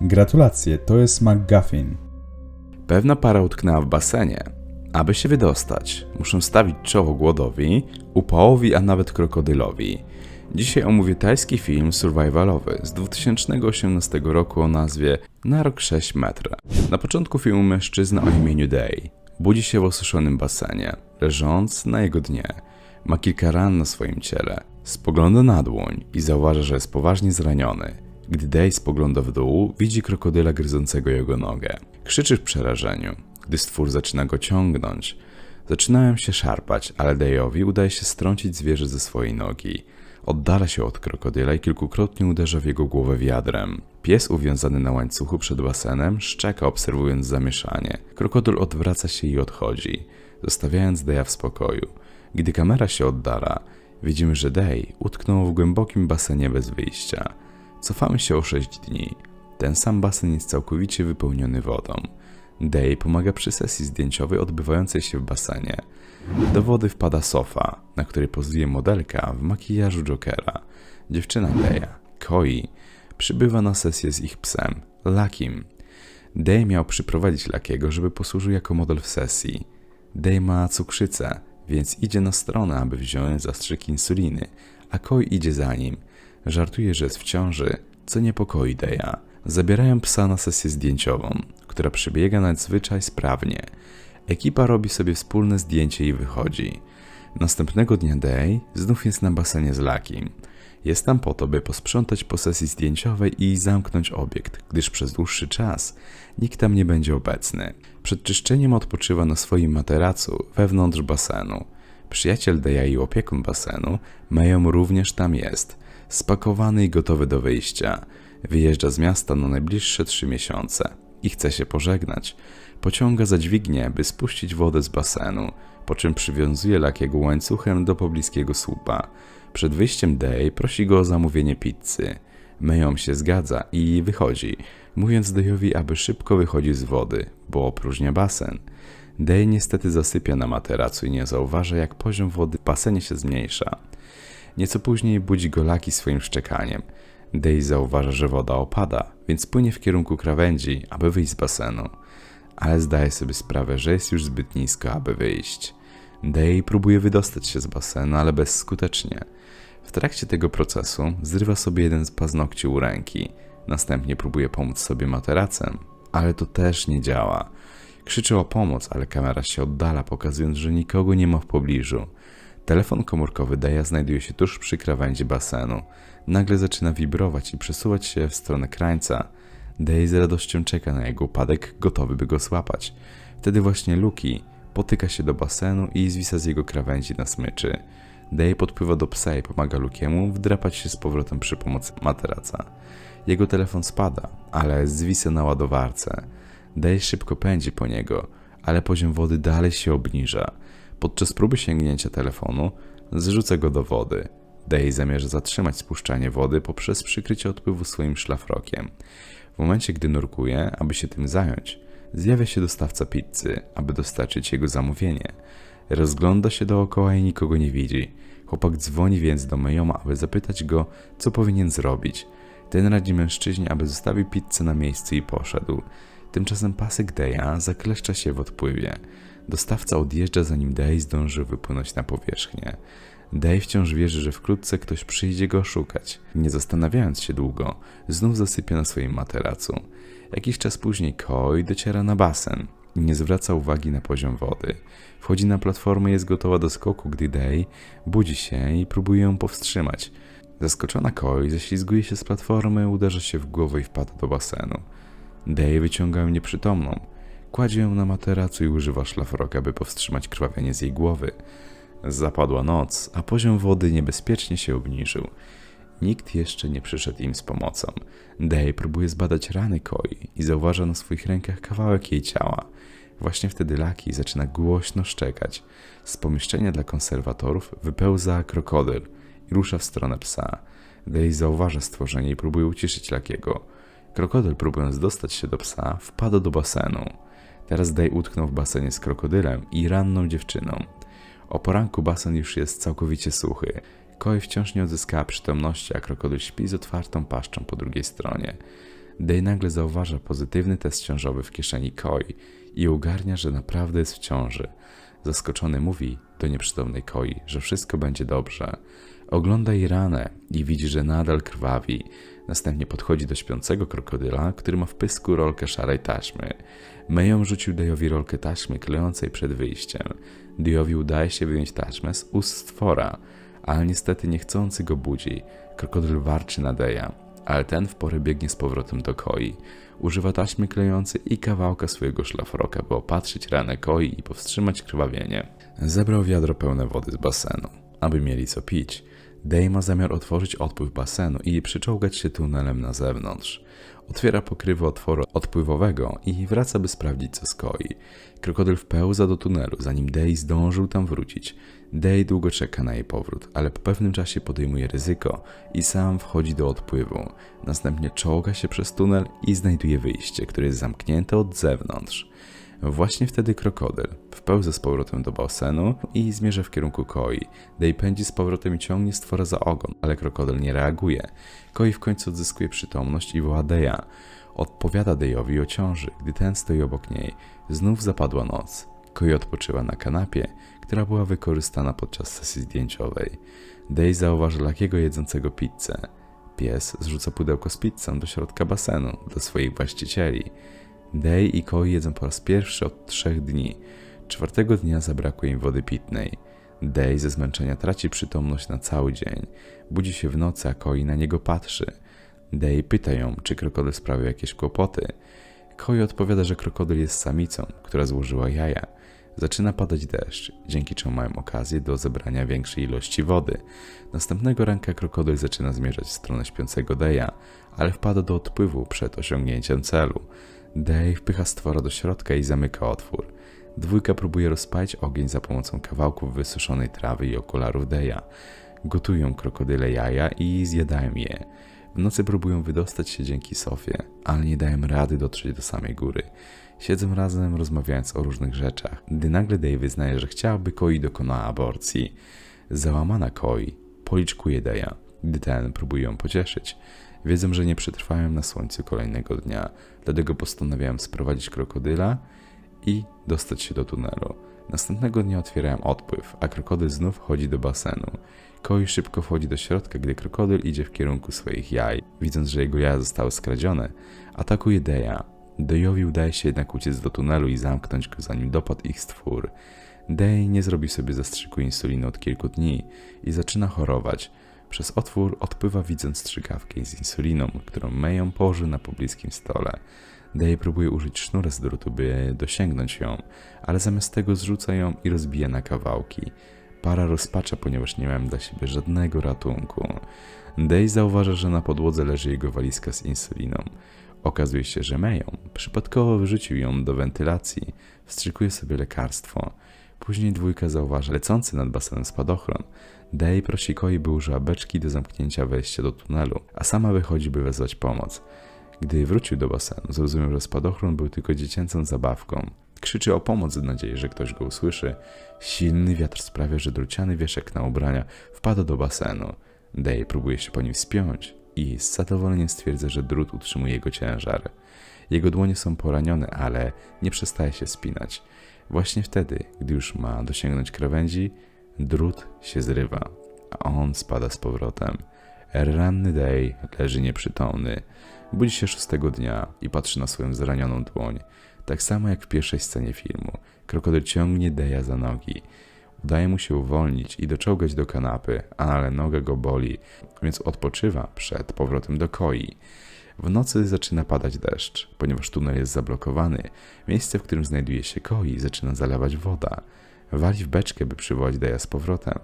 Gratulacje, to jest McGuffin. Pewna para utknęła w basenie. Aby się wydostać, muszą stawić czoło głodowi, upałowi, a nawet krokodylowi. Dzisiaj omówię tajski film survivalowy z 2018 roku o nazwie Na rok 6 metra. Na początku filmu mężczyzna o imieniu Day budzi się w osuszonym basenie, leżąc na jego dnie. Ma kilka ran na swoim ciele. Spogląda na dłoń i zauważa, że jest poważnie zraniony. Gdy Day spogląda w dół, widzi krokodyla gryzącego jego nogę. Krzyczy w przerażeniu, gdy stwór zaczyna go ciągnąć. Zaczynają się szarpać, ale Dayowi udaje się strącić zwierzę ze swojej nogi. Oddala się od krokodyla i kilkukrotnie uderza w jego głowę wiadrem. Pies uwiązany na łańcuchu przed basenem szczeka obserwując zamieszanie. Krokodyl odwraca się i odchodzi, zostawiając Daya w spokoju. Gdy kamera się oddala, widzimy, że Day utknął w głębokim basenie bez wyjścia. Cofamy się o 6 dni. Ten sam basen jest całkowicie wypełniony wodą. Day pomaga przy sesji zdjęciowej odbywającej się w basenie. Do wody wpada Sofa, na której pozuje modelka w makijażu Jokera. Dziewczyna Daya, Koi, przybywa na sesję z ich psem, Lakim. Day miał przyprowadzić Lakiego, żeby posłużył jako model w sesji. Day ma cukrzycę, więc idzie na stronę, aby wziąć zastrzyk insuliny, a Koi idzie za nim. Żartuje, że jest w ciąży, co niepokoi Daya. Zabierają psa na sesję zdjęciową, która przebiega nadzwyczaj sprawnie. Ekipa robi sobie wspólne zdjęcie i wychodzi. Następnego dnia Day znów jest na basenie z Lakim. Jest tam po to, by posprzątać po sesji zdjęciowej i zamknąć obiekt, gdyż przez dłuższy czas nikt tam nie będzie obecny. Przed czyszczeniem odpoczywa na swoim materacu wewnątrz basenu. Przyjaciel Deja i opiekun basenu, Mają również tam jest, spakowany i gotowy do wyjścia. Wyjeżdża z miasta na najbliższe trzy miesiące i chce się pożegnać. Pociąga za dźwignię, by spuścić wodę z basenu, po czym przywiązuje Lakiego łańcuchem do pobliskiego słupa. Przed wyjściem Day prosi go o zamówienie pizzy. Myją się zgadza i wychodzi, mówiąc Dayowi, aby szybko wychodzi z wody, bo opróżnia basen. Day niestety zasypia na materacu i nie zauważa, jak poziom wody w basenie się zmniejsza. Nieco później budzi go Laki swoim szczekaniem. Day zauważa, że woda opada, więc płynie w kierunku krawędzi, aby wyjść z basenu. Ale zdaje sobie sprawę, że jest już zbyt nisko, aby wyjść. Day próbuje wydostać się z basenu, ale bezskutecznie. W trakcie tego procesu zrywa sobie jeden z paznokci u ręki. Następnie próbuje pomóc sobie materacem, ale to też nie działa. Krzyczy o pomoc, ale kamera się oddala, pokazując, że nikogo nie ma w pobliżu. Telefon komórkowy Daya znajduje się tuż przy krawędzi basenu. Nagle zaczyna wibrować i przesuwać się w stronę krańca. Day z radością czeka na jego upadek, gotowy by go złapać. Wtedy właśnie Luki potyka się do basenu i zwisa z jego krawędzi na smyczy. Day podpływa do psa i pomaga Lukiemu wdrapać się z powrotem przy pomocy materaca. Jego telefon spada, ale zwisa na ładowarce. Day szybko pędzi po niego, ale poziom wody dalej się obniża. Podczas próby sięgnięcia telefonu zrzuca go do wody. Day zamierza zatrzymać spuszczanie wody poprzez przykrycie odpływu swoim szlafrokiem. W momencie, gdy nurkuje, aby się tym zająć, zjawia się dostawca pizzy, aby dostarczyć jego zamówienie. Rozgląda się dookoła i nikogo nie widzi. Chłopak dzwoni więc do Mayoma, aby zapytać go, co powinien zrobić. Ten radzi mężczyźnie, aby zostawił pizzę na miejscu i poszedł. Tymczasem pasek Deja zakleszcza się w odpływie. Dostawca odjeżdża zanim Day zdąży wypłynąć na powierzchnię. Day wciąż wierzy, że wkrótce ktoś przyjdzie go szukać. Nie zastanawiając się długo, znów zasypia na swoim materacu. Jakiś czas później Koi dociera na basen nie zwraca uwagi na poziom wody. Wchodzi na platformę i jest gotowa do skoku, gdy Day budzi się i próbuje ją powstrzymać. Zaskoczona Koi ześlizguje się z platformy, uderza się w głowę i wpada do basenu. Day wyciąga ją nieprzytomną. Kładzie ją na materacu i używa szlafroka, by powstrzymać krwawienie z jej głowy. Zapadła noc, a poziom wody niebezpiecznie się obniżył. Nikt jeszcze nie przyszedł im z pomocą. Day próbuje zbadać rany Koi i zauważa na swoich rękach kawałek jej ciała. Właśnie wtedy Laki zaczyna głośno szczekać. Z pomieszczenia dla konserwatorów wypełza krokodyl i rusza w stronę psa. Day zauważa stworzenie i próbuje uciszyć Lakiego. Krokodyl, próbując dostać się do psa, wpada do basenu. Teraz Day utknął w basenie z krokodylem i ranną dziewczyną. O poranku basen już jest całkowicie suchy. Koi wciąż nie odzyskała przytomności, a krokodyl śpi z otwartą paszczą po drugiej stronie. Day nagle zauważa pozytywny test ciążowy w kieszeni Koi i ogarnia, że naprawdę jest w ciąży. Zaskoczony mówi do nieprzytomnej Koi, że wszystko będzie dobrze. Ogląda jej ranę i widzi, że nadal krwawi. Następnie podchodzi do śpiącego krokodyla, który ma w pysku rolkę szarej taśmy. Meją rzucił Dayowi rolkę taśmy klejącej przed wyjściem. Dayowi udaje się wyjąć taśmę z ust stwora, ale niestety niechcący go budzi. Krokodyl warczy na Deja, ale ten w porę biegnie z powrotem do koi. Używa taśmy klejącej i kawałka swojego szlafroka, by opatrzyć ranę koi i powstrzymać krwawienie. Zebrał wiadro pełne wody z basenu, aby mieli co pić. Day ma zamiar otworzyć odpływ basenu i przyczołgać się tunelem na zewnątrz. Otwiera pokrywę otworu odpływowego i wraca, by sprawdzić co z koi. Krokodyl wpełza do tunelu, zanim Day zdążył tam wrócić. Day długo czeka na jej powrót, ale po pewnym czasie podejmuje ryzyko i sam wchodzi do odpływu. Następnie czołga się przez tunel i znajduje wyjście, które jest zamknięte od zewnątrz. Właśnie wtedy krokodyl wpełza z powrotem do basenu i zmierza w kierunku Koi. Day pędzi z powrotem i ciągnie stwora za ogon, ale krokodyl nie reaguje. Koi w końcu odzyskuje przytomność i woła Deja. Odpowiada Dejowi o ciąży, gdy ten stoi obok niej. Znów zapadła noc. Koi odpoczywa na kanapie, która była wykorzystana podczas sesji zdjęciowej. Day zauważa Lakiego jedzącego pizzę. Pies zrzuca pudełko z pizzą do środka basenu, do swoich właścicieli. Day i Koi jedzą po raz pierwszy od trzech dni. Czwartego dnia zabrakło im wody pitnej. Day ze zmęczenia traci przytomność na cały dzień. Budzi się w nocy, a Koi na niego patrzy. Day pyta ją, czy krokodyl sprawił jakieś kłopoty. Koi odpowiada, że krokodyl jest samicą, która złożyła jaja. Zaczyna padać deszcz, dzięki czemu mają okazję do zebrania większej ilości wody. Następnego ranka krokodyl zaczyna zmierzać w stronę śpiącego Deja, ale wpada do odpływu przed osiągnięciem celu. Day wpycha stwora do środka i zamyka otwór. Dwójka próbuje rozpalić ogień za pomocą kawałków wysuszonej trawy i okularów Deja. Gotują krokodyle jaja i zjadają je. W nocy próbują wydostać się dzięki Sofie, ale nie dają rady dotrzeć do samej góry. Siedzą razem, rozmawiając o różnych rzeczach, gdy nagle Day wyznaje, że chciałaby Koi dokonała aborcji. Załamana Koi policzkuje Deja, gdy ten próbuje ją pocieszyć. Wiedzą, że nie przetrwają na słońcu kolejnego dnia, dlatego postanawiają sprowadzić krokodyla i dostać się do tunelu. Następnego dnia otwierają odpływ, a krokodyl znów chodzi do basenu. Koi szybko wchodzi do środka, gdy krokodyl idzie w kierunku swoich jaj. Widząc, że jego jaja zostały skradzione, atakuje Deja. Dejowi udaje się jednak uciec do tunelu i zamknąć go, zanim dopadł ich stwór. Dej nie zrobi sobie zastrzyku insuliny od kilku dni i zaczyna chorować. Przez otwór odpływa widząc strzykawkę z insuliną, którą Meją położy na pobliskim stole. Day próbuje użyć sznura z drutu, by dosięgnąć ją, ale zamiast tego zrzuca ją i rozbija na kawałki. Para rozpacza, ponieważ nie miałem dla siebie żadnego ratunku. Day zauważa, że na podłodze leży jego walizka z insuliną. Okazuje się, że Meją przypadkowo wyrzucił ją do wentylacji, wstrzykuje sobie lekarstwo. Później dwójka zauważa lecący nad basenem spadochron. Day prosi Koi, by użyła beczki do zamknięcia wejścia do tunelu, a sama wychodzi, by wezwać pomoc. Gdy wrócił do basenu, zrozumiał, że spadochron był tylko dziecięcą zabawką. Krzyczy o pomoc w nadziei, że ktoś go usłyszy. Silny wiatr sprawia, że druciany wieszek na ubrania wpada do basenu. Day próbuje się po nim spiąć i z zadowoleniem stwierdza, że drut utrzymuje jego ciężar. Jego dłonie są poranione, ale nie przestaje się spinać. Właśnie wtedy, gdy już ma dosięgnąć krawędzi, drut się zrywa, a on spada z powrotem. Ranny Day leży nieprzytomny. Budzi się szóstego dnia i patrzy na swoją zranioną dłoń. Tak samo jak w pierwszej scenie filmu. Krokodyl ciągnie Deja za nogi. Udaje mu się uwolnić i doczołgać do kanapy, ale noga go boli, więc odpoczywa przed powrotem do koi. W nocy zaczyna padać deszcz, ponieważ tunel jest zablokowany. Miejsce, w którym znajduje się koi, zaczyna zalewać woda. Wali w beczkę, by przywołać Deja z powrotem.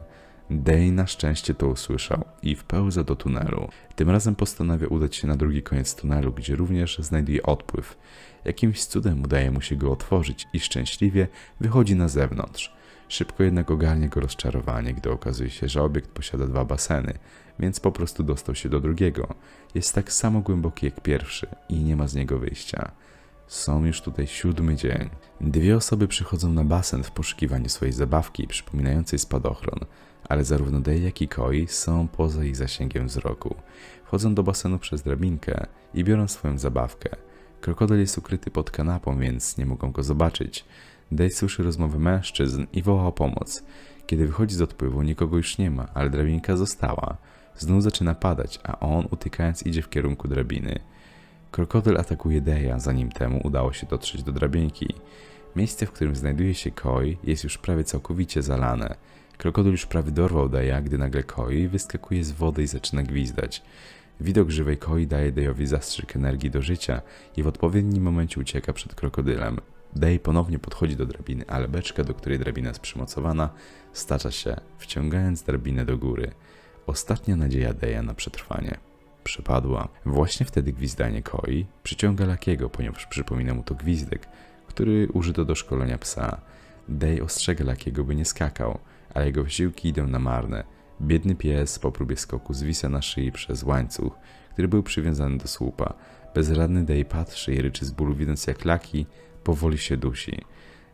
Day na szczęście to usłyszał i wpełza do tunelu. Tym razem postanawia udać się na drugi koniec tunelu, gdzie również znajduje odpływ. Jakimś cudem udaje mu się go otworzyć i szczęśliwie wychodzi na zewnątrz. Szybko jednak ogarnia go rozczarowanie, gdy okazuje się, że obiekt posiada dwa baseny, więc po prostu dostał się do drugiego. Jest tak samo głęboki jak pierwszy i nie ma z niego wyjścia. Są już tutaj siódmy dzień. Dwie osoby przychodzą na basen w poszukiwaniu swojej zabawki przypominającej spadochron. ale zarówno Dei, jak i Koi są poza ich zasięgiem wzroku. Wchodzą do basenu przez drabinkę i biorą swoją zabawkę. Krokodyl jest ukryty pod kanapą, więc nie mogą go zobaczyć. Dej słyszy rozmowy mężczyzn i woła o pomoc. Kiedy wychodzi z odpływu, nikogo już nie ma, ale drabinka została. Znów zaczyna padać, a on utykając idzie w kierunku drabiny. Krokodyl atakuje Deja, zanim temu udało się dotrzeć do drabinki. Miejsce, w którym znajduje się Koi, jest już prawie całkowicie zalane. Krokodyl już prawie dorwał Deja, gdy nagle Koi wyskakuje z wody i zaczyna gwizdać. Widok żywej Koi daje Dejowi zastrzyk energii do życia i w odpowiednim momencie ucieka przed krokodylem. Dej ponownie podchodzi do drabiny, ale beczka, do której drabina jest przymocowana, stacza się, wciągając drabinę do góry. Ostatnia nadzieja Deja na przetrwanie przepadła. Właśnie wtedy gwizdanie Koi przyciąga Lakiego, ponieważ przypomina mu to gwizdek, który użyto do szkolenia psa. Day ostrzega Lakiego, by nie skakał, ale jego wysiłki idą na marne. Biedny pies po próbie skoku zwisa na szyi przez łańcuch, który był przywiązany do słupa. Bezradny Day patrzy i ryczy z bólu, widząc jak Laki powoli się dusi.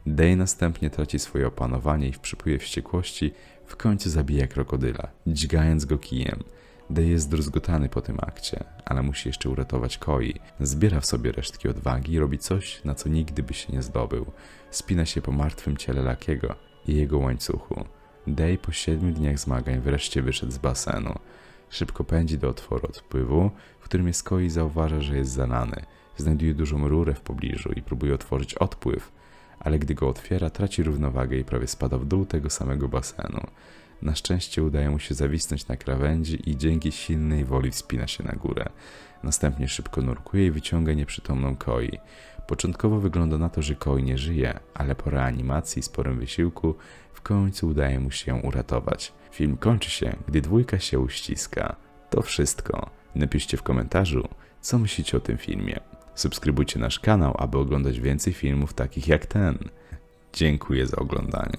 Day następnie traci swoje opanowanie i w przypływie wściekłości w końcu zabija krokodyla, dźgając go kijem. Day jest zdruzgotany po tym akcie, ale musi jeszcze uratować Koi. Zbiera w sobie resztki odwagi i robi coś, na co nigdy by się nie zdobył. Spina się po martwym ciele Lakiego i jego łańcuchu. Day po siedmiu dniach zmagań wreszcie wyszedł z basenu. Szybko pędzi do otworu odpływu, w którym jest Koi i zauważa, że jest zalany. Znajduje dużą rurę w pobliżu i próbuje otworzyć odpływ, ale gdy go otwiera, traci równowagę i prawie spada w dół tego samego basenu. Na szczęście udaje mu się zawisnąć na krawędzi i dzięki silnej woli wspina się na górę. Następnie szybko nurkuje i wyciąga nieprzytomną Koi. Początkowo wygląda na to, że Koi nie żyje, ale po reanimacji i sporym wysiłku w końcu udaje mu się ją uratować. Film kończy się, gdy dwójka się uściska. To wszystko. Napiszcie w komentarzu, co myślicie o tym filmie. Subskrybujcie nasz kanał, aby oglądać więcej filmów takich jak ten. Dziękuję za oglądanie.